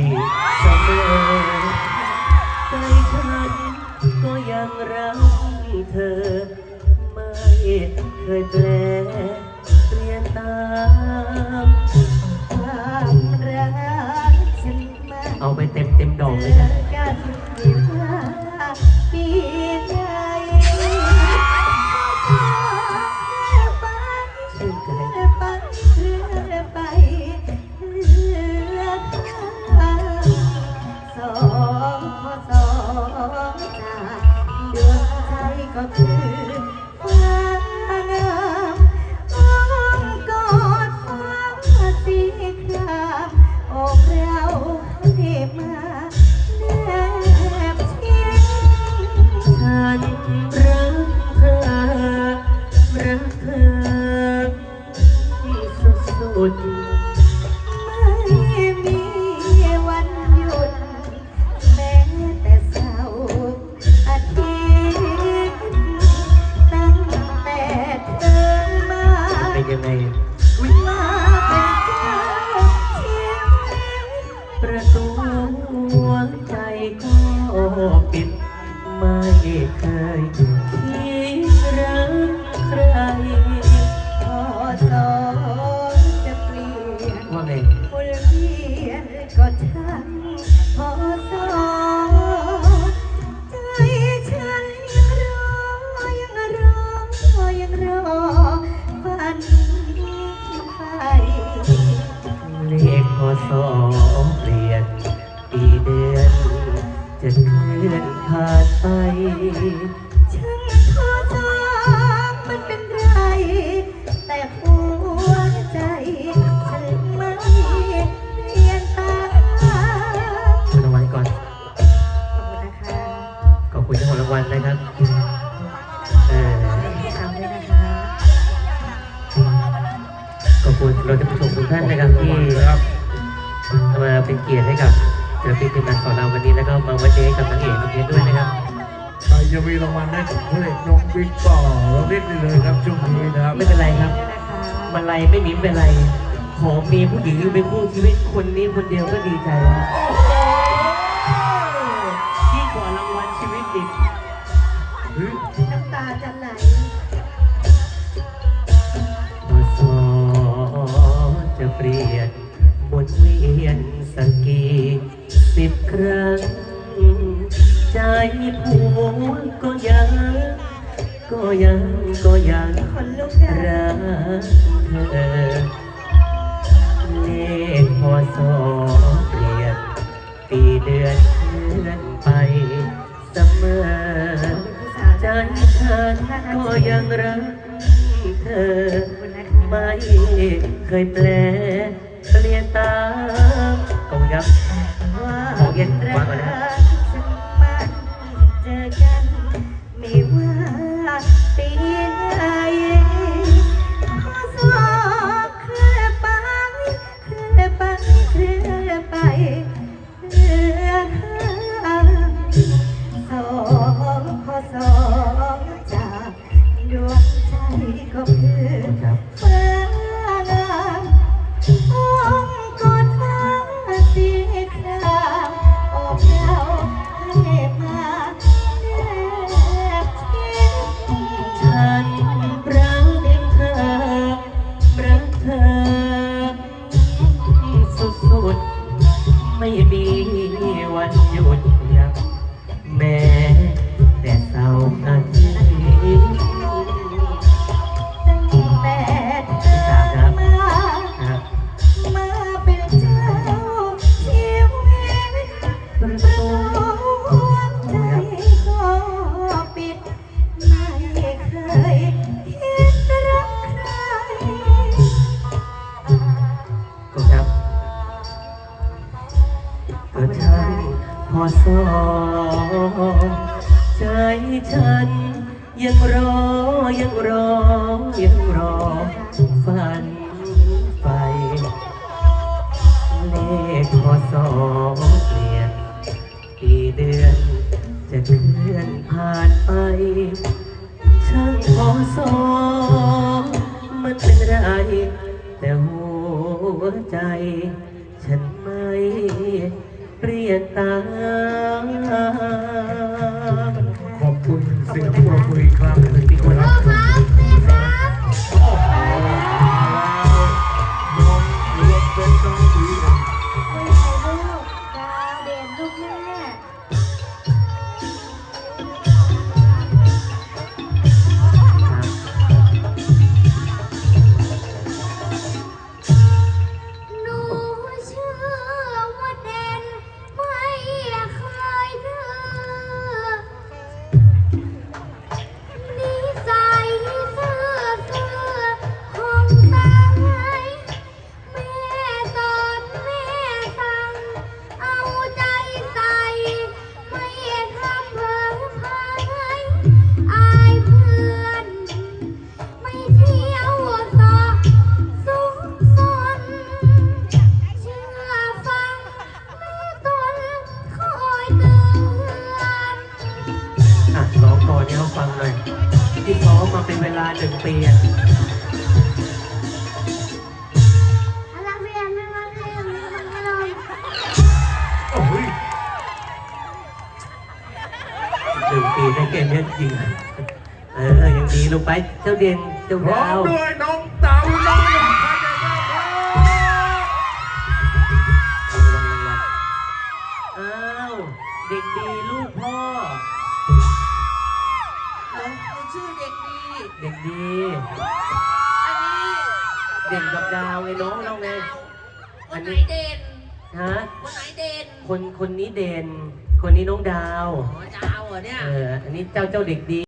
ไปเสมอใจฉันก็ยังรักเธอ ไม่เคยแปลเปลี่ยนตามความรักฉันมาเอาไปเต็มเต็มดอกเลยนะ กัน องจาดวงใจก็คือ ประตูหัวใจก็ปิดไม่เคยคิดรักใครพอสองจะเปลี่ยนว่าไงวนเวียนก็ช่างพอสองใจฉันยังรอยังรอยังรอฝันไฟเลขพศเปลี่ย นปีเดือนจะเคลื่อนผ่านไป ช่างพอสองมันเป็นไร แต่หัวใจฉันไม่เปลี่ยนตามรางวัลก่อนขอบคุณนะคะขอบคุณเจ้าของรางวัลนะครับ เออให้ทำด้วยนะคะขอบคุณเราจะผู้ชมทุกท่านนะครับที่ มาเป็นเกียรติให้กับศิลปินทีมงานของเราวันนี้แล้วก็มาวันเดย์กับนางเอกน้องเพชรด้วยนะครับใครจะมีรางวัลให้กับพระเอกน้องบิ๊กต่อเราเล่นได้เลยครับช่วงนี้นะครับไม่เป็นไรครับด้วยนะคะมาลัยไม่มีไม่เป็นไร ขอมีผู้หญิงอยู่เป็นคู่ชีวิตคนนี้คนเดียวก็ดีใจแล้วยิ่งกว่ารางวัลชีวิตอีกน้ำตาจะไหลพอสอจะเปลี่ยน ยังคนลุกได้รักเธอเลขพศเปลี่ยน ปีเดือนเคลื่อนไปเสมอใจฉันก็ยังรักเธอ ไม่เคยแปลเปลี่ยนตามขอบคุณครับว่าเย็นรัก ดว พอสอใจฉัน ยังรอ ยังรอ ยังรอ ฝันไปเลขพอสอเปลี่ยนปีเดือน จะเคลื่อนผ่านไปช่างพอสอมันเป็นไร แต่หัวใจ เปลี่ยนตา ขอบคุณสิ่งปรบมืออีกครั้ ไป เจ้าเด่นเจ้าพร้อดามว ด้วยน้องเต๋าน้องหนุ่มพันธุ์ครับอ้าว เด็กดีลูกพ่อหนูหนูชื่อเด็กดี เด็กดี อันนี้เด่นกับดาวไงน้องเราไงคนไหนเด่น ฮะ คนไหนเด่นคนคนนี้เด่น คนนี้น้องดาว อ๋อจะเอาเหรอเนี่ย เออ อันนี้เจ้าเจ้าเด็กดี